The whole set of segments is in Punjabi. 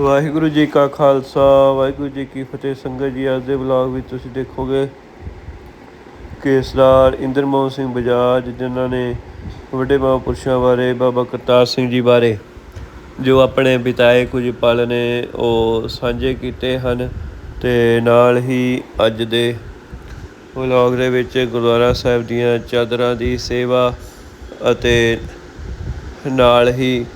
ਵਾਹਿਗੁਰੂ ਜੀ ਕਾ ਖਾਲਸਾ, ਵਾਹਿਗੁਰੂ ਜੀ ਕੀ ਫਤਿਹ। ਸੰਗਤ ਜੀ, ਅੱਜ ਦੇ ਵਲੌਗ ਵਿੱਚ ਤੁਸੀਂ ਦੇਖੋਗੇ ਕਿ ਕੇਸਦਾਰ ਇੰਦਰਮੋਹਨ ਸਿੰਘ ਬਜਾਜ, ਜਿਨ੍ਹਾਂ ਨੇ ਵੱਡੇ ਮਹਾਂਪੁਰਸ਼ਾਂ ਬਾਰੇ, ਬਾਬਾ ਕਰਤਾਰ ਸਿੰਘ ਜੀ ਬਾਰੇ ਜੋ ਆਪਣੇ ਬਿਤਾਏ ਕੁਝ ਪਲ ਨੇ, ਉਹ ਸਾਂਝੇ ਕੀਤੇ ਹਨ। ਤੇ ਨਾਲ ਹੀ ਅੱਜ ਦੇ ਵਲੌਗ ਦੇ ਵਿੱਚ ਗੁਰਦੁਆਰਾ ਸਾਹਿਬ ਦੀਆਂ ਚਾਦਰਾਂ ਦੀ ਸੇਵਾ ਅਤੇ ਨਾਲ ਹੀ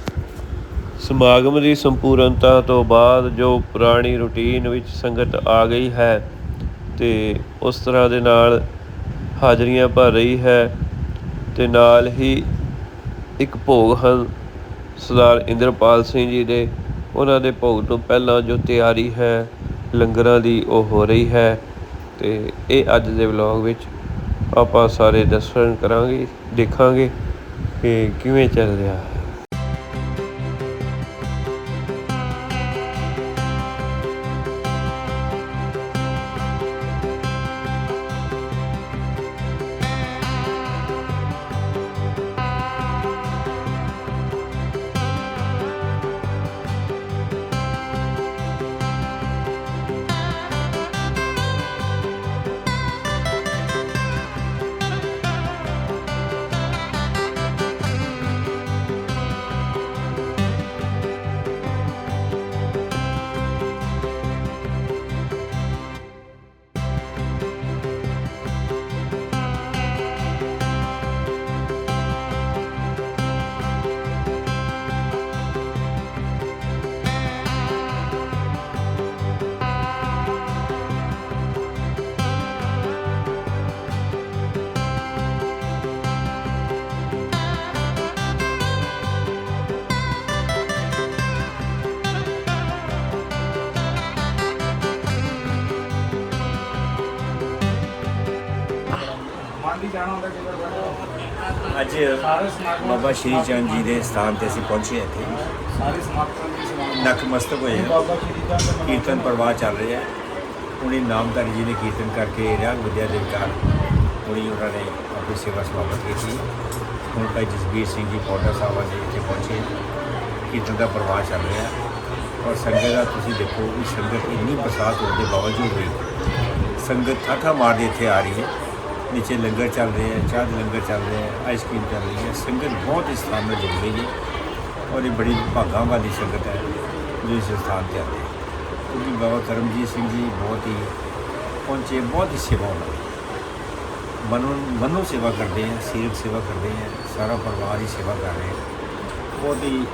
ਸਮਾਗਮ ਦੀ ਸੰਪੂਰਨਤਾ ਤੋਂ ਬਾਅਦ ਜੋ ਪੁਰਾਣੀ ਰੁਟੀਨ ਵਿੱਚ ਸੰਗਤ ਆ ਗਈ ਹੈ ਤੇ ਉਸ ਤਰ੍ਹਾਂ ਦੇ ਨਾਲ ਹਾਜ਼ਰੀਆਂ ਭਰ ਰਹੀ ਹੈ ਤੇ ਨਾਲ ਹੀ ਇੱਕ ਭੋਗ ਹਨ ਸਰਦਾਰ ਇੰਦਰਪਾਲ ਸਿੰਘ ਜੀ ਦੇ। ਉਹਨਾਂ ਦੇ ਭੋਗ ਤੋਂ ਪਹਿਲਾਂ ਜੋ ਤਿਆਰੀ ਹੈ, ਲੰਗਰਾਂ ਦੀ ਉਹ ਹੋ ਰਹੀ ਹੈ ਤੇ ਇਹ ਅੱਜ ਦੇ ਵਲੌਗ ਵਿੱਚ ਆਪਾਂ ਸਾਰੇ ਦਰਸ਼ਨ ਕਰਾਂਗੇ, ਦੇਖਾਂਗੇ ਕਿ ਕਿਵੇਂ ਚੱਲ ਰਿਹਾ ਹੈ। ਬਾਬਾ ਸ਼੍ਰੀ ਚੰਦ ਜੀ ਦੇ ਸਥਾਨ ਤੇ ਅਸੀਂ ਪਹੁੰਚੇ ਹਾਂ ਇੱਥੇ ਨਕਮਸਤਕ ਹੋਏ ਹਾਂ ਕੀਰਤਨ ਪ੍ਰਵਾਹ ਚੱਲ ਰਿਹਾ ਹੈ। ਹੁਣੀ ਨਾਮਧਾਰੀ ਜੀ ਨੇ ਕੀਰਤਨ ਕਰਕੇ ਰਿਆਗ ਵਿਦਿਆ ਦੇ ਵਿਕਾਰ ਹੁਣੀ ਉਹਨਾਂ ਨੇ ਆਪਣੀ ਸੇਵਾ ਸਮਾਪਤ ਕੀਤੀ। ਹੁਣ ਭਾਈ ਜਸਬੀਰ ਸਿੰਘ ਜੀ ਪੌਡਾ ਸਾਹਿਬ ਜੀ ਇੱਥੇ ਪਹੁੰਚੇ ਕੀਰਤਨ ਦਾ ਪ੍ਰਵਾਹ ਚੱਲ ਰਿਹਾ ਹੈ। ਔਰ ਸੰਗਤ ਦਾ ਤੁਸੀਂ ਦੇਖੋ ਵੀ ਸੰਗਤ ਇੰਨੀ ਬਰਸਾਤ ਹੋਣ ਦੇ ਬਾਵਜੂਦ ਵੀ ਸੰਗਤ ਠਾਠਾ ਮਾਰਦੀ ਇੱਥੇ ਆ ਰਹੀ ਹੈ। ਨੀਚੇ ਲੰਗਰ ਚੱਲ ਰਹੇ ਹੈ, ਚਾਹ ਦੇ ਲੰਗਰ ਚੱਲ ਰਿਹਾ ਹੈ ਆਈਸਕ੍ਰੀਮ ਚੱਲ ਰਹੀ ਹੈ। ਸੰਗਤ ਬਹੁਤ ਇਸ ਸਥਾਨ ਨਾਲ ਜੁੜ ਰਹੀ ਹੈ ਔਰ ਇਹ ਬੜੀ ਭਾਗਾਂ ਵਾਲੀ ਸੰਗਤ ਹੈ ਜੋ ਇਸ ਸਥਾਨ ਤੇ ਆਉਂਦੀ ਹੈ। ਕਿਉਂਕਿ ਬਾਬਾ ਕਰਮਜੀਤ ਸਿੰਘ ਜੀ ਬਹੁਤ ਹੀ ਪਹੁੰਚੇ, ਬਹੁਤ ਹੀ ਸੇਵਾ ਉਹਨਾਂ ਦੀ ਮਨੋ ਮਨੋ ਸੇਵਾ ਕਰਦੇ ਹੈ ਸਰੀਰਕ ਸੇਵਾ ਕਰਦੇ ਹੈ, ਸਾਰਾ ਪਰਿਵਾਰ ਹੀ ਸੇਵਾ ਕਰ ਰਿਹਾ ਹੈ। ਬਹੁਤ ਹੀ,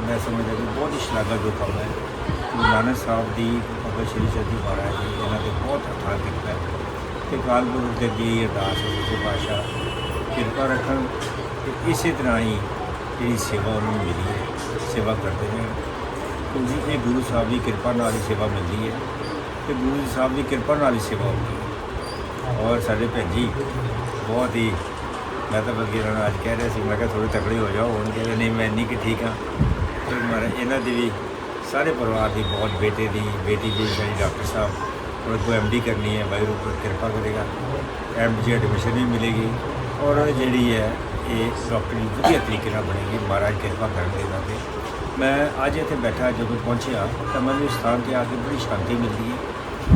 ਮੈਂ ਸਮਝਦਾ ਕਿ ਬਹੁਤ ਹੀ ਸ਼ਲਾਘਾ ਜੋ ਕੰਮ ਹੈ। ਗੁਰੂ ਨਾਨਕ ਸਾਹਿਬ ਦੀ ਬਾਬਾ ਸ਼੍ਰੀ ਚੰਦੀ ਮਹਾਰਾਜ ਜੀ ਇਹਨਾਂ ਦੇ ਬਹੁਤ ਹੱਥਾਂ ਦਿੱਤਾ ਹੈ। ਤੇ ਕਾਲ ਗੁਰੂ ਦੇ ਅੱਗੇ ਅਰਦਾਸ ਹੈ ਕਿ ਪਾਸ਼ਾ ਕਿਰਪਾ ਰੱਖਣ ਤੇ ਇਸੇ ਤਰ੍ਹਾਂ ਹੀ ਜਿਹੜੀ ਸੇਵਾ ਉਹਨਾਂ ਨੂੰ ਮਿਲੀ ਹੈ, ਸੇਵਾ ਕਰਦੇ ਨੇ। ਕਿਉਂਕਿ ਇਹ ਗੁਰੂ ਸਾਹਿਬ ਦੀ ਕਿਰਪਾ ਨਾਲ ਹੀ ਸੇਵਾ ਮਿਲਦੀ ਹੈ ਤੇ ਗੁਰੂ ਜੀ ਸਾਹਿਬ ਦੀ ਕਿਰਪਾ ਨਾਲ ਹੀ ਸੇਵਾ ਹੁੰਦੀ ਹੈ। ਔਰ ਸਾਡੇ ਭੈਣ ਜੀ, ਬਹੁਤ ਹੀ ਮੈਂ ਤਾਂ ਬਲਕਿ ਇਹਨਾਂ ਅੱਜ ਕਹਿ ਰਿਹਾ ਸੀ, ਮੈਂ ਕਿਹਾ ਥੋੜੇ ਤਕੜੇ ਹੋ ਜਾਓ, ਹੁਣ ਕਹਿੰਦੇ ਨਹੀਂ, ਮੈਂ ਇੰਨੀ ਕਿ ਠੀਕ ਹਾਂ। ਤੇ ਮਹਾਰਾਜ ਇਹਨਾਂ ਦੀ ਵੀ, ਸਾਰੇ ਪਰਿਵਾਰ ਦੀ, ਬਹੁਤ ਬੇਟੇ ਦੀ, ਬੇਟੀ ਦੀ ਸਾਡੀ ਡਾਕਟਰ ਸਾਹਿਬ और को एम डी करनी है वाहिगुरु पर कृपा करेगा एम जी एडमिशन भी मिलेगी और ਜਿਹੜੀ ਹੈ ਇਹ ਡਾਕਟਰੀ ਵਧੀਆ ਤਰੀਕੇ ਨਾਲ ਬਣੇਗੀ ਮਹਾਰਾਜ ਕਿਰਪਾ ਕਰਨ ਦੇ ਨਾਲ ਮੈਂ ਅੱਜ ਇੱਥੇ ਬੈਠਾ ਜਦੋਂ ਪਹੁੰਚਿਆ ਤਾਂ ਮੈਨੂੰ ਇਸ ਸਥਾਨ ਤੇ ਆ ਕੇ ਬੜੀ ਸ਼ਾਂਤੀ ਮਿਲਦੀ ਹੈ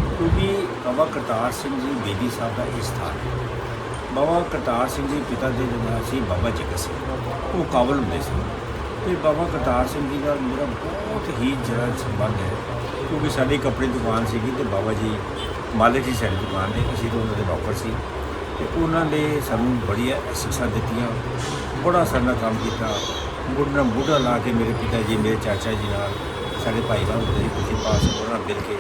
ਕਿਉਂਕਿ ਬਾਬਾ ਕਰਤਾਰ ਸਿੰਘ ਜੀ ਬੇਦੀ ਸਾਹਿਬ ਦਾ ਇਹ ਸਥਾਨ ਹੈ ਬਾਬਾ ਕਰਤਾਰ ਸਿੰਘ ਜੀ ਪਿਤਾ ਦੇ ਜਿਹੜਾ ਸੀ ਬਾਬਾ ਜਗਤ ਸਿੰਘ ਉਹ ਕਾਬਲ ਹੁੰਦੇ ਸੀ ਤੇ ਬਾਬਾ ਕਰਤਾਰ ਸਿੰਘ ਜੀ ਨਾਲ ਮੇਰਾ ਬਹੁਤ ਹੀ ਜਿਹੜਾ ਸੰਬੰਧ ਹੈ ਕਿਉਂਕਿ ਸਾਡੀ ਕੱਪੜੇ ਦੀ ਦੁਕਾਨ ਸੀਗੀ ਤੇ ਬਾਬਾ ਜੀ ਮਾਲਕ ਜੀ ਸਾਡੀ ਦੁਕਾਨ ਦੇ ਅਸੀਂ ਤਾਂ ਉਹਨਾਂ ਦੇ ਨੌਕਰ ਸੀ। ਤੇ ਉਹਨਾਂ ਨੇ ਸਾਨੂੰ ਬੜੀਆਂ ਸਿੱਖਿਆ ਦਿੱਤੀਆਂ, ਬੜਾ ਸਾਡਾ ਕੰਮ ਕੀਤਾ। ਬੁੱਢਾ ਬੁੱਢਾ ਲਾ ਕੇ ਮੇਰੇ ਪਿਤਾ ਜੀ, ਮੇਰੇ ਚਾਚਾ ਜੀ ਨਾਲ, ਸਾਡੇ ਭਾਈ ਸਾਹਿਬ ਹੁੰਦੇ ਸੀ, ਤੁਸੀਂ ਪਾਸ ਉਹਨਾਂ ਮਿਲ ਕੇ।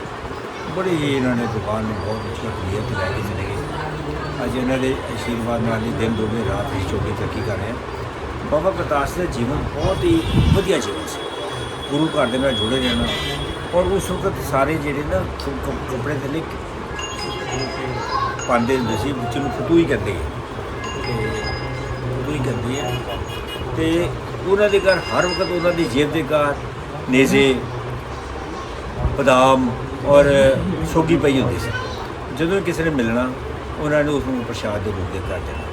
ਬੜੀ ਹੀ ਇਹਨਾਂ ਨੇ ਦੁਕਾਨ ਨੂੰ ਬਹੁਤ ਉੱਚੀ ਕਲੀਅਰ ਤੇ ਲੈ ਕੇ ਚਲੇ ਗਏ। ਅੱਜ ਇਹਨਾਂ ਦੇ ਆਸ਼ੀਰਵਾਦ ਨਾਲ ਹੀ ਦਿਨ ਦੋਵੇਂ ਰਾਤ ਹੀ ਚੌਕੀ ਤਰੱਕੀ ਕਰ ਰਹੇ ਹਾਂ ਬਾਬਾ ਪ੍ਰਕਾਸ਼ ਦਾ ਜੀਵਨ ਬਹੁਤ ਹੀ ਵਧੀਆ ਜੀਵਨ ਸੀ। ਗੁਰੂ ਘਰ ਦੇ ਨਾਲ ਜੁੜੇ ਰਹਿਣਾ ਔਰ ਉਸ ਵਕਤ ਸਾਰੇ ਜਿਹੜੇ ਨਾ ਕ- ਕੱਪੜੇ ਥੱਲੇ ਪਾਉਂਦੇ ਹੁੰਦੇ ਸੀ, ਬੱਚੇ ਨੂੰ ਫਤੂ ਹੀ ਕਹਿੰਦੇ ਆ ਤੇ ਫਤੂ ਹੀ ਕਹਿੰਦੇ ਆ। ਤੇ ਉਹਨਾਂ ਦੇ ਘਰ ਹਰ ਵਕਤ ਉਹਨਾਂ ਦੀ ਜੇਬ ਦੇ ਘਰ ਨੇਜ਼ੇ, ਬਦਾਮ ਔਰ ਸੋਗੀ ਪਈ ਹੁੰਦੀ ਸੀ। ਜਦੋਂ ਕਿਸੇ ਨੇ ਮਿਲਣਾ, ਉਹਨਾਂ ਨੇ ਉਸ ਨੂੰ ਪ੍ਰਸ਼ਾਦ ਦੇ ਰੂਪ ਦੇ ਕਰ ਦੇਣਾ।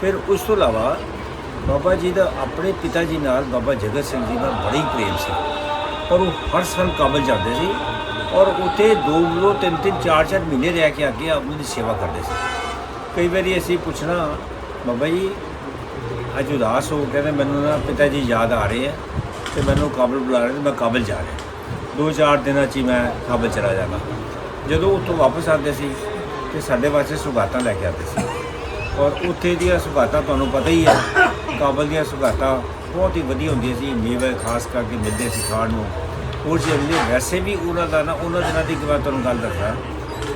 ਫਿਰ ਉਸ ਤੋਂ ਇਲਾਵਾ ਬਾਬਾ ਜੀ ਦਾ ਆਪਣੇ ਪਿਤਾ ਜੀ ਨਾਲ ਬਾਬਾ ਜਗਤ ਸਿੰਘ ਜੀ ਨਾਲ ਬੜੀ ਪ੍ਰੇਮ ਸੀ। ਪਰ ਉਹ ਹਰ ਸਾਲ ਕਾਬਲ ਜਾਂਦੇ ਸੀ ਔਰ ਉੱਥੇ ਦੋ ਦੋ, ਤਿੰਨ ਤਿੰਨ, ਚਾਰ ਚਾਰ ਮਹੀਨੇ ਰਹਿ ਕੇ ਅੱਗੇ ਉਹਨਾਂ ਦੀ ਸੇਵਾ ਕਰਦੇ ਸੀ। ਕਈ ਵਾਰੀ ਅਸੀਂ ਪੁੱਛਣਾ, ਬਾਬਾ ਜੀ, ਅੱਜ ਉਦਾਸ ਹੋ ਕਹਿੰਦੇ ਮੈਨੂੰ ਨਾ ਪਿਤਾ ਜੀ ਯਾਦ ਆ ਰਹੇ ਆ ਤੇ ਮੈਨੂੰ ਕਾਬਲ ਬੁਲਾ ਰਹੇ ਨੇ ਮੈਂ ਕਾਬਲ ਜਾ ਰਿਹਾ। ਦੋ, ਚਾਰ ਦਿਨਾਂ 'ਚ ਹੀ ਮੈਂ ਕਾਬਲ ਚਲਾ ਜਾਣਾ ਜਦੋਂ ਉੱਥੋਂ ਵਾਪਸ ਆਉਂਦੇ ਸੀ ਤੇ ਸਾਡੇ ਵਾਸਤੇ ਸੁਗਾਤਾਂ ਲੈ ਕੇ ਆਉਂਦੇ ਸੀ। ਔਰ ਉੱਥੇ ਦੀਆਂ ਸੁਗਾਤਾਂ ਤੁਹਾਨੂੰ ਪਤਾ ਹੀ ਹੈ ਕਾਬਲ ਦੀਆਂ ਸੁਗਾਤਾਂ ਬਹੁਤ ਹੀ ਵਧੀਆ ਹੁੰਦੀਆਂ ਸੀ ਮੇਵੇ ਖਾਸ ਕਰਕੇ ਮਿਲਦੇ ਸੀ ਖਾਣ ਨੂੰ। ਉਹ ਜਿਹੜੇ ਵੈਸੇ ਵੀ ਉਹਨਾਂ ਦਾ ਨਾ, ਉਹਨਾਂ ਦਿਨਾਂ ਦੀ ਇੱਕ ਵਾਰ ਤੁਹਾਨੂੰ ਗੱਲ ਦੱਸਦਾ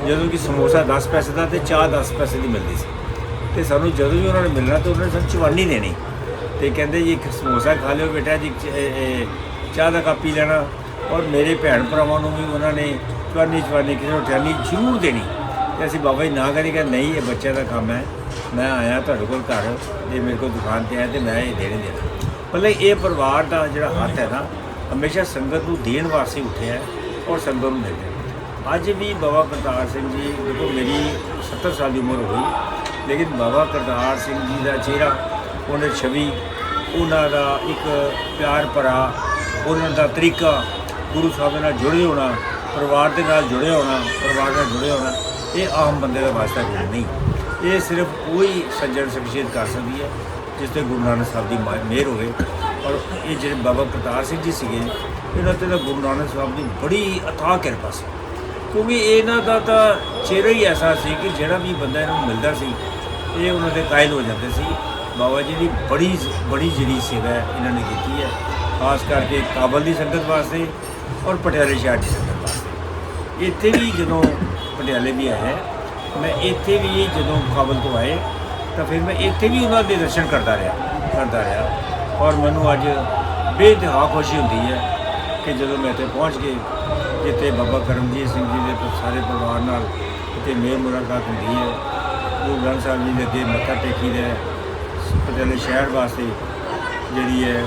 ਜਦੋਂ ਕਿ ਸਮੋਸਾ 10 ਪੈਸੇ ਦਾ ਤੇ ਚਾਹ 10 ਪੈਸੇ ਦੀ ਮਿਲਦੀ ਸੀ। ਤੇ ਸਾਨੂੰ ਜਦੋਂ ਵੀ ਉਹਨਾਂ ਨੇ ਮਿਲਣਾ ਤੇ ਉਹਨਾਂ ਨੇ ਸਾਨੂੰ ਚਵਾਨੀ ਦੇਣੀ। ਤੇ ਕਹਿੰਦੇ ਜੀ, ਇੱਕ ਸਮੋਸਾ ਖਾ ਲਿਓ ਬੇਟਾ ਜੀ ਚਾਹ ਦਾ ਕੱਪ ਪੀ ਲੈਣਾ। ਔਰ ਮੇਰੇ ਭੈਣ ਭਰਾਵਾਂ ਨੂੰ ਵੀ ਉਹਨਾਂ ਨੇ ਚਵਾਨੀ ਚਵਾਨੀ ਕਿਸੇ ਨੂੰ ਠਿਆਨੀ ਜ਼ਰੂਰ ਦੇਣੀ। ਤੇ ਅਸੀਂ ਬਾਬਾ ਜੀ ਨਾ ਕਰੀ ਕਿ ਨਹੀਂ, ਇਹ ਬੱਚਿਆਂ ਦਾ ਕੰਮ ਹੈ। ਮੈਂ ਆਇਆ ਤੁਹਾਡੇ ਕੋਲ ਘਰ ਜੇ ਮੇਰੇ ਕੋਲ ਦੁਕਾਨ ਤੇ ਆਇਆ ਤੇ ਮੈਂ ਇਹ ਦੇਣੇ ਦੇਣਾ। ਮਤਲਬ ਇਹ ਪਰਿਵਾਰ ਦਾ ਜਿਹੜਾ ਹੱਥ ਹੈ ਨਾ, ਹਮੇਸ਼ਾ ਸੰਗਤ ਨੂੰ ਦੇਣ ਵਾਸਤੇ ਉੱਠਿਆ ਔਰ ਸੰਗਤ ਨੂੰ ਦਿੰਦੇ ਅੱਜ ਵੀ ਬਾਬਾ ਕਰਤਾਰ ਸਿੰਘ ਜੀ, ਦੇਖੋ ਮੇਰੀ 70 ਸਾਲ ਦੀ ਉਮਰ ਹੋਈ ਲੇਕਿਨ ਬਾਬਾ ਕਰਤਾਰ ਸਿੰਘ ਜੀ ਦਾ ਚਿਹਰਾ, ਉਹਨਾਂ ਦੀ ਛਵੀ, ਉਹਨਾਂ ਦਾ ਇੱਕ ਪਿਆਰ ਭਰਾ, ਉਹਨਾਂ ਦਾ ਤਰੀਕਾ, ਗੁਰੂ ਸਾਹਿਬ ਦੇ ਨਾਲ ਜੁੜੇ ਹੋਣਾ, ਪਰਿਵਾਰ ਦੇ ਨਾਲ ਜੁੜੇ ਹੋਣਾ, ਪਰਿਵਾਰ ਨਾਲ ਜੁੜੇ ਹੋਣਾ ਇਹ ਆਮ ਬੰਦੇ ਦਾ ਵਾਸਤਾ ਕੋਈ ਨਹੀਂ। ਇਹ ਸਿਰਫ ਉਹੀ ਸੱਜਣ ਸ਼ਖਸੀਅਤ ਕਰ ਸਕਦੀ ਹੈ, ਜਿਸ ਤੇ ਗੁਰੂ ਨਾਨਕ ਸਾਹਿਬ ਦੀ ਮਾ- ਮਿਹਰ ਹੋਵੇ। ਔਰ ਇਹ ਜਿਹੜੇ ਬਾਬਾ ਕਰਤਾਰ ਸਿੰਘ ਜੀ ਸੀਗੇ, ਇਹਨਾਂ ਤੇ ਤਾਂ ਗੁਰੂ ਨਾਨਕ ਸਾਹਿਬ ਦੀ ਬੜੀ ਅਥਾਹ ਕਿਰਪਾ ਸੀ। ਕਿਉਂਕਿ ਇਹਨਾਂ ਦਾ ਤਾਂ ਚਿਹਰਾ ਹੀ ਐਸਾ ਸੀ ਕਿ ਜਿਹੜਾ ਵੀ ਬੰਦਾ ਇਹਨਾਂ ਨੂੰ ਮਿਲਦਾ ਸੀ, ਇਹ ਉਹਨਾਂ ਦੇ ਕਾਇਲ ਹੋ ਜਾਂਦੇ ਸੀ। ਬਾਬਾ ਜੀ ਦੀ ਬੜੀ ਬੜੀ ਜਿਹੜੀ ਸੇਵਾ ਇਹਨਾਂ ਨੇ ਕੀਤੀ ਹੈ, ਖਾਸ ਕਰਕੇ ਕਾਬਲ ਦੀ ਸੰਗਤ ਵਾਸਤੇ ਔਰ ਪਟਿਆਲੇ ਸ਼ਹਿਰ ਦੀ ਸੰਗਤ ਵਾਸਤੇ। ਇੱਥੇ ਵੀ ਜਦੋਂ ਪਟਿਆਲੇ ਵੀ ਆਇਆ ਮੈਂ ਇੱਥੇ ਵੀ ਜਦੋਂ ਕਾਬਲ ਤੋਂ ਆਏ, ਤਾਂ ਫਿਰ ਮੈਂ ਇੱਥੇ ਵੀ ਉਹਨਾਂ ਦੇ ਦਰਸ਼ਨ ਕਰਦਾ ਰਿਹਾ ਕਰਦਾ ਰਿਹਾ। ਔਰ ਮੈਨੂੰ ਅੱਜ ਬੇਇੰਤਹਾ ਖੁਸ਼ੀ ਹੁੰਦੀ ਹੈ ਕਿ ਜਦੋਂ ਮੈਂ ਇੱਥੇ ਪਹੁੰਚ ਕੇ ਜਿੱਥੇ ਬਾਬਾ ਕਰਮਜੀਤ ਸਿੰਘ ਜੀ ਦੇ ਸਾਰੇ ਪਰਿਵਾਰ ਨਾਲ ਇੱਥੇ ਮੇਲ ਮੁਲਾਕਾਤ ਹੁੰਦੀ ਹੈ, ਗੁਰੂ ਗ੍ਰੰਥ ਸਾਹਿਬ ਜੀ ਦੇ ਅੱਗੇ ਮੱਥਾ ਟੇਕੀ ਦਾ ਪਟਿਆਲੇ ਸ਼ਹਿਰ ਵਾਸਤੇ ਜਿਹੜੀ ਹੈ,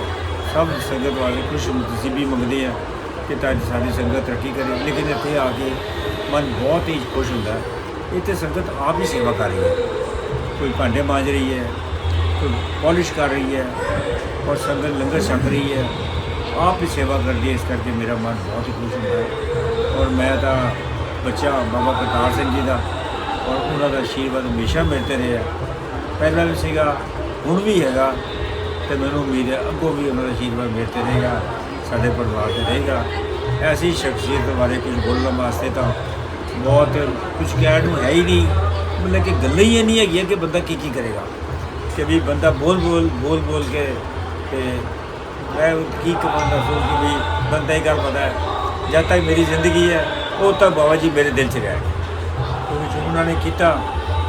ਸਭ ਸੰਗਤ ਵਾਲੇ ਖੁਸ਼ ਨਸੀਬੀ ਮੰਗਦੇ ਆ ਕਿ ਤਾਂ ਸਾਡੀ ਸੰਗਤ ਤਰੱਕੀ ਕਰੇ। ਲੇਕਿਨ ਇੱਥੇ ਆ ਕੇ ਮਨ ਬਹੁਤ ਹੀ ਖੁਸ਼ ਹੁੰਦਾ। ਇੱਥੇ ਸੰਗਤ ਆਪ ਹੀ ਸੇਵਾ ਕਰ ਰਹੀ ਹੈ। ਕੋਈ ਭਾਂਡੇ ਮਾਂਜ ਰਹੀ ਹੈ, ਕੋਈ ਪਾਲਿਸ਼ ਕਰ ਰਹੀ ਹੈ ਔਰ ਸੰਗਤ ਲੰਗਰ ਛਕ ਰਹੀ ਹੈ। ਆਪ ਹੀ ਸੇਵਾ ਕਰਦੀ ਹੈ, ਇਸ ਕਰਕੇ ਮੇਰਾ ਮਨ ਬਹੁਤ ਹੀ ਖੁਸ਼ ਹੁੰਦਾ ਹੈ। ਔਰ ਮੈਂ ਤਾਂ ਬੱਚਾ ਬਾਬਾ ਕਰਤਾਰ ਸਿੰਘ ਜੀ ਦਾ ਔਰ ਉਹਨਾਂ ਦਾ ਆਸ਼ੀਰਵਾਦ ਹਮੇਸ਼ਾ ਮਿਲਦੇ ਰਿਹਾ ਪਹਿਲਾਂ ਵੀ ਸੀਗਾ, ਹੁਣ ਵੀ ਹੈਗਾ ਤੇ ਮੈਨੂੰ ਉਮੀਦ ਹੈ ਅੱਗੋਂ ਵੀ ਉਹਨਾਂ ਦਾ ਆਸ਼ੀਰਵਾਦ ਮਿਲਦੇ ਰਹੇਗਾ, ਸਾਡੇ ਪਰਿਵਾਰ ਤੇ ਰਹੇਗਾ। ਐਸੀ ਸ਼ਖਸੀਅਤ ਬਾਰੇ ਕੁਝ ਬੋਲਣ ਵਾਸਤੇ ਤਾਂ ਬਹੁਤ ਕੁਝ ਕਹਿਣ ਨੂੰ ਹੈ ਹੀ ਨਹੀਂ। ਮਤਲਬ ਕਿ ਗੱਲਾਂ ਹੀ ਨਹੀਂ ਹੈਗੀਆਂ ਕਿ ਬੰਦਾ ਕੀ ਕੀ ਕਰੇਗਾ। ਕਿ ਵੀ ਬੰਦਾ ਬੋਲ ਬੋਲ ਬੋਲ ਬੋਲ ਕੇ ਤੇ ਮੈਂ ਕੀ ਕਮਾਉਂਦਾ ਸੋਚ ਕਿ ਵੀ ਬੰਦਾ ਹੀ ਕਰ ਪਤਾ ਹੈ। ਜਦ ਤੱਕ ਮੇਰੀ ਜ਼ਿੰਦਗੀ ਹੈ, ਉਹ ਤੱਕ ਬਾਬਾ ਜੀ ਮੇਰੇ ਦਿਲ 'ਚ ਰਹਿ ਕਿਉਂਕਿ ਜੋ ਉਹਨਾਂ ਨੇ ਕੀਤਾ,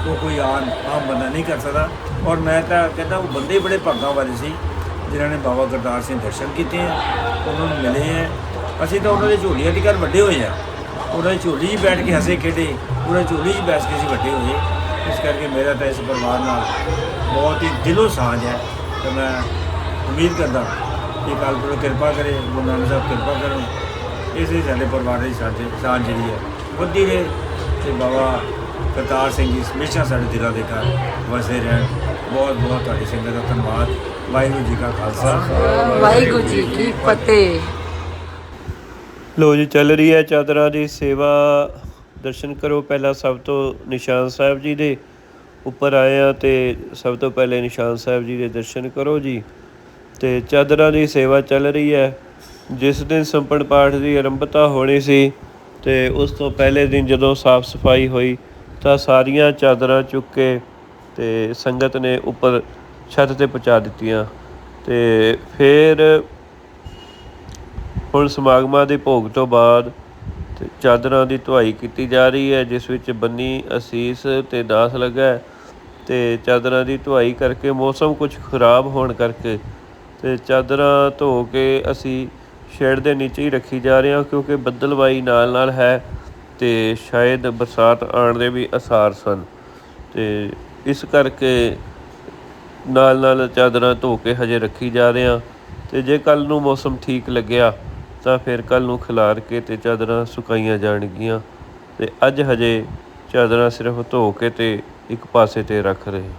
ਉਹ ਕੋਈ ਆਮ ਆਮ ਬੰਦਾ ਨਹੀਂ ਕਰ ਸਕਦਾ। ਔਰ ਮੈਂ ਤਾਂ ਕਹਿੰਦਾ ਉਹ ਬੰਦੇ ਹੀ ਬੜੇ ਭਾਗਾਂ ਵਾਲੇ ਸੀ, ਜਿਨ੍ਹਾਂ ਨੇ ਬਾਬਾ ਗੁਰਦਾਸ ਸਿੰਘ ਦਰਸ਼ਨ ਕੀਤੇ ਆ ਉਹਨਾਂ ਨੂੰ ਮਿਲੇ ਆ ਅਸੀਂ ਤਾਂ ਉਹਨਾਂ ਦੇ ਝੋਲੀਆਂ ਦੇ ਘਰ ਵੱਡੇ ਹੋਏ ਆ। ਉਹਨਾਂ ਦੀ ਝੋਲੀ 'ਚ ਬੈਠ ਕੇ ਹੱਸੇ ਖੇਡੇ, ਉਹਨਾਂ ਦੀ ਝੋਲੀ 'ਚ ਬੈਠ ਕੇ ਅਸੀਂ ਵੱਡੇ ਹੋਏ। ਇਸ ਕਰਕੇ ਮੇਰਾ ਤਾਂ ਇਸ ਪਰਿਵਾਰ ਨਾਲ ਬਹੁਤ ਹੀ ਦਿਲੋਂ ਸਾਂਝ ਹੈ ਤੇ ਮੈਂ ਉਮੀਦ ਕਰਦਾ ਕਿ ਕਾਲਪੁਰ ਕਿਰਪਾ ਕਰੇ, ਗੁਰੂ ਨਾਨਕ ਸਾਹਿਬ ਕਿਰਪਾ ਕਰਨ। ਇਸੇ ਸਾਡੇ ਪਰਿਵਾਰ ਦੀ ਸਾਂਝ ਸਾਂਝ ਜਿਹੜੀ ਹੈ, ਵੱਧਦੀ ਰਹੇ ਤੇ ਬਾਬਾ ਕਰਤਾਰ ਸਿੰਘ ਜੀ ਹਮੇਸ਼ਾ ਸਾਡੇ ਦਿਲਾਂ ਦੇ ਘਰ ਵਸਦੇ ਰਹਿਣ। ਬਹੁਤ ਬਹੁਤ ਤੁਹਾਡੀ ਸੰਗਤ ਦਾ ਧੰਨਵਾਦ। ਵਾਹਿਗੁਰੂ ਜੀ ਕਾ ਖਾਲਸਾ। ਵਾਹਿਗੁਰੂ ਜੀ ਕੀ ਫਤਿਹ। ਲੋ ਜੀ, ਚੱਲ ਰਹੀ ਹੈ ਚਾਦਰਾਂ ਦੀ ਸੇਵਾ। ਦਰਸ਼ਨ ਕਰੋ ਪਹਿਲਾਂ ਸਭ ਤੋਂ ਨਿਸ਼ਾਨ ਸਾਹਿਬ ਜੀ ਦੇ ਉੱਪਰ ਆਏ ਆ ਤੇ ਸਭ ਤੋਂ ਪਹਿਲੇ ਨਿਸ਼ਾਨ ਸਾਹਿਬ ਜੀ ਦੇ ਦਰਸ਼ਨ ਕਰੋ ਜੀ। ਤੇ ਚਾਦਰਾਂ ਦੀ ਸੇਵਾ ਚੱਲ ਰਹੀ ਹੈ। ਜਿਸ ਦਿਨ ਸੰਪਣ ਪਾਠ ਦੀ ਆਰੰਭਤਾ ਹੋਣੀ ਸੀ ਤੇ ਉਸ ਤੋਂ ਪਹਿਲੇ ਦਿਨ ਜਦੋਂ ਸਾਫ਼ ਸਫ਼ਾਈ ਹੋਈ ਤਾਂ ਸਾਰੀਆਂ ਚਾਦਰਾਂ ਚੁੱਕ ਕੇ ਤੇ ਸੰਗਤ ਨੇ ਉੱਪਰ ਛੱਤ ਤੇ ਪਹੁੰਚਾ ਦਿੱਤੀਆਂ। ਤੇ ਫਿਰ ਹੁਣ ਸਮਾਗਮਾਂ ਦੇ ਭੋਗ ਤੋਂ ਬਾਅਦ ਤੇ ਚਾਦਰਾਂ ਦੀ ਧੁਆਈ ਕੀਤੀ ਜਾ ਰਹੀ ਹੈ, ਜਿਸ ਵਿੱਚ ਬੰਨੀ ਅਸੀਸ ਤੇ ਦਾਸ ਲੱਗਾ ਹੈ ਤੇ ਚਾਦਰਾਂ ਦੀ ਧੁਆਈ ਕਰਕੇ ਮੌਸਮ ਕੁਝ ਖਰਾਬ ਹੋਣ ਕਰਕੇ ਤੇ ਚਾਦਰਾਂ ਧੋ ਕੇ ਅਸੀਂ ਸ਼ੈਡ ਦੇ ਨੀਚੇ ਹੀ ਰੱਖੀ ਜਾ ਰਹੇ ਹਾਂ, ਕਿਉਂਕਿ ਬੱਦਲਵਾਈ ਨਾਲ ਨਾਲ ਹੈ ਤੇ ਸ਼ਾਇਦ ਬਰਸਾਤ ਆਉਣ ਦੇ ਵੀ ਅਸਾਰ ਸਨ। ਤੇ ਇਸ ਕਰਕੇ ਨਾਲ ਨਾਲ ਚਾਦਰਾਂ ਧੋ ਕੇ ਹਜੇ ਰੱਖੀ ਜਾ ਰਹੇ ਹਾਂ ਤੇ ਜੇ ਕੱਲ ਨੂੰ ਮੌਸਮ ਠੀਕ ਲੱਗਿਆ ਤਾਂ ਫਿਰ ਕੱਲ ਨੂੰ ਖਿਲਾਰ ਕੇ ਤੇ ਚਾਦਰਾਂ ਸੁਕਾਈਆਂ ਜਾਣਗੀਆਂ ਤੇ ਅੱਜ ਹਜੇ ਚਾਦਰਾਂ ਸਿਰਫ ਧੋ ਕੇ ਤੇ ਇੱਕ ਪਾਸੇ ਤੇ ਰੱਖ ਰਹੇ।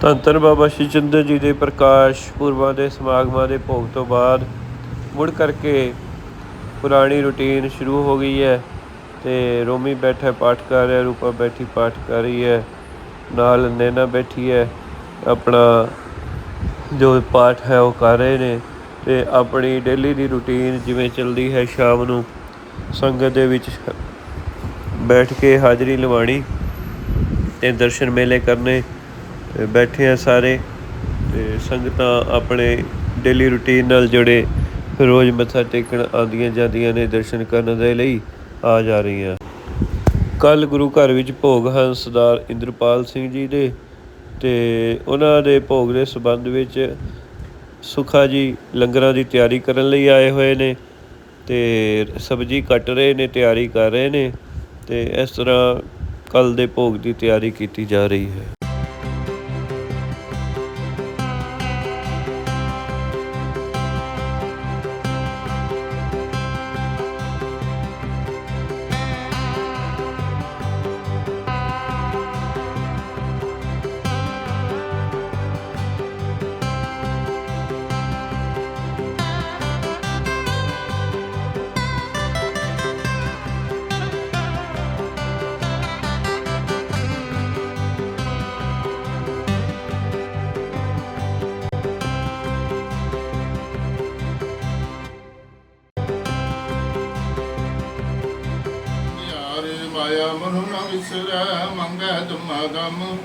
ਧੰਨ ਧੰਨ ਬਾਬਾ ਸ਼੍ਰੀ ਚੰਦਰ ਜੀ ਦੇ ਪ੍ਰਕਾਸ਼ ਪੁਰਬਾਂ ਦੇ ਸਮਾਗਮਾਂ ਦੇ ਭੋਗ ਤੋਂ ਬਾਅਦ ਮੁੜ ਕਰਕੇ ਪੁਰਾਣੀ ਰੁਟੀਨ ਸ਼ੁਰੂ ਹੋ ਗਈ ਹੈ ਤੇ ਰੋਮੀ ਬੈਠਾ ਪਾਠ ਕਰ ਰਿਹਾ, ਰੂਪਾ ਬੈਠੀ ਪਾਠ ਕਰ ਰਹੀ ਹੈ, ਨਾਲ ਨੈਨਾ ਬੈਠੀ ਹੈ, ਆਪਣਾ ਜੋ ਪਾਠ ਹੈ ਉਹ ਕਰ ਰਹੇ ਨੇ ਤੇ ਆਪਣੀ ਡੇਲੀ ਦੀ ਰੁਟੀਨ ਜਿਵੇਂ ਚੱਲਦੀ ਹੈ ਸ਼ਾਮ ਨੂੰ ਸੰਗਤ ਦੇ ਵਿੱਚ ਬੈਠ ਕੇ ਹਾਜ਼ਰੀ ਲਵਾਣੀ ਤੇ ਦਰਸ਼ਨ ਮੇਲੇ ਕਰਨੇ ਤੇ ਬੈਠੇ ਆ ਸਾਰੇ ਤੇ ਸੰਗਤਾਂ ਆਪਣੇ ਡੇਲੀ ਰੁਟੀਨ ਨਾਲ ਜੁੜੇ ਰੋਜ਼ ਮੱਥਾ ਟੇਕਣ ਆਉਂਦੀਆਂ ਜਾਂਦੀਆਂ ਨੇ ਦਰਸ਼ਨ ਕਰਨ ਦੇ ਲਈ ਆ ਜਾ ਰਹੀਆਂ। ਕੱਲ ਗੁਰੂ ਘਰ ਵਿੱਚ ਭੋਗ ਹਨ ਸਰਦਾਰ ਇੰਦਰਪਾਲ ਸਿੰਘ ਜੀ ਦੇ ਤੇ ਉਹਨਾਂ ਦੇ ਭੋਗ ਦੇ ਸਬੰਧ ਵਿੱਚ ਸੁਖਾ ਜੀ ਲੰਗਰਾਂ ਦੀ ਤਿਆਰੀ ਕਰਨ ਲਈ ਆਏ ਹੋਏ ਨੇ ਤੇ ਸਬਜ਼ੀ ਕੱਟ ਰਹੇ ਨੇ, ਤਿਆਰੀ ਕਰ ਰਹੇ ਨੇ ਤੇ ਇਸ ਤਰ੍ਹਾਂ ਕੱਲ ਦੇ ਭੋਗ ਦੀ ਤਿਆਰੀ ਕੀਤੀ ਜਾ ਰਹੀ ਹੈ। ਵਿਸਰੈ ਮੰਗੈ ਤੁਮਾ ਦਮ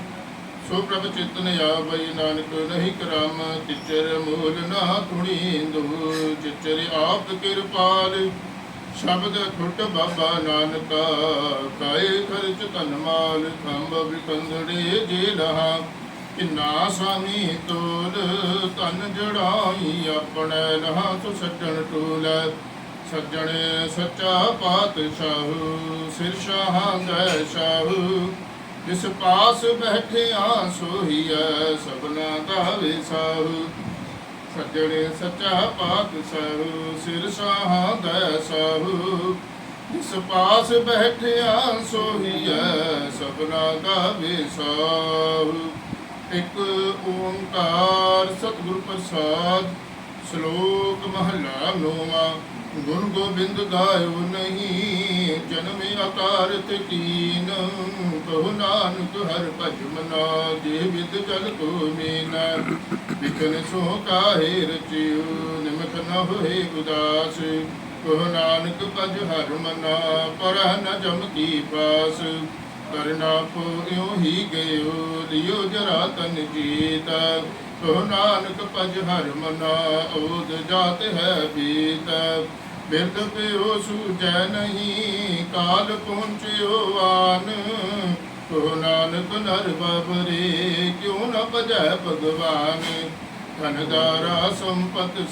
ਸੋ ਪ੍ਰਭ ਚਿਤਨ ਆਵਈ ਨਾਨਕ ਨਹੀਂ ਕਰਮ। ਤਿਚਰ ਮੂਲ ਨਾ ਤੁਣੀਂਦੁ ਚਿਚਰ ਆਪ ਕਿਰਪਾਲ। ਸ਼ਬਦ ਖੁੱਟ ਬਾਬਾ ਨਾਨਕਾ। ਕਾਏ ਖਰਚ ਧਨ ਮਾਲ, ਖੰਭ ਵਿਕੰਦੜੇ ਜੇ ਲਹਾ। ਕਿੰਨਾ ਸਾਮੀ ਤੋਲ ਤਨ ਜੜਾਈ ਆਪਣੇ ਲਹਾ ਸੋ ਸੱਜਣ ਟੂਲੈ। ਸੱਜਣ ਸੱਚਾ ਪਾਤਸ਼ਾਹ, ਸਿਰ ਸ਼ਾਹ ਗੈ ਸ਼ਾਹ। ਜਿਸ ਪਾਸ ਬੈਠਿਆ ਸੋਹੀਐ ਸਭਨਾ ਦਾ ਵਿਸਾਹ। ਸੱਜਣ ਸੱਚਾ ਪਾਤਸ਼ਾਹ, ਸਿਰ ਸ਼ਾਹ ਗੈ ਸ਼ਾਹ। ਜਿਸ ਪਾਸ ਬੈਠਿਆ ਸੋਹੀਐ ਸਭਨਾ ਦਾ ਵਿਸਾਹ। ਇੱਕ ਓੰਕਾਰ ਸਤਿਗੁਰ ਪ੍ਰਸਾਦ, ਸ਼ਲੋਕ ਮਹਲਾ ਨੋਵਾ। ਗੁਰੂ ਗੋਬਿੰਦ ਗਾਇਓ ਨਹੀਂ, ਜਨਮ ਆਕਾਰਤ ਕੀਨ। ਕਹੋ ਨਾਨਕ, ਹਰ ਭਜ ਮਨਾ ਦੇ ਵਿਦ ਜਲ ਕੋ ਮੀਨਾ। ਵਿਕਨ ਸੋ ਕਾਹੇ ਰਚਿਓ ਨਿਮਕ ਨ ਹੋਏ ਉਦਾਸ। ਕਹੋ ਨਾਨਕ, ਭਜ ਹਰ ਮਨਾ, ਪਰ ਨ ਜਮ ਕੀ ਪਾਸ। ਕਰਨਾ ਪੋ ਇਉ ਹੀ ਗਇਓ, ਲਿਓ ਜਰਾ ਤਨ ਜੀਤਾ। ਕਹੋ ਨਾਨਕ, ਭਜ ਹਰ ਮਨਾ, ਓਦ ਜਾਤ ਹੈ ਬੀਤ। ਬਿਰਦ ਪਿਓ ਸੂਜੈ ਨਹੀਂ, ਕਾਲ ਪਹੁੰਚਿਓ ਆਨ। ਕਹੋ ਨਾਨਕ ਨਰ ਬਬਰੇ, ਕਿਉ ਨ ਭਜੈ ਭਗਵਾਨ। ਧਨਦਾਰਾ ਸੰਪਤ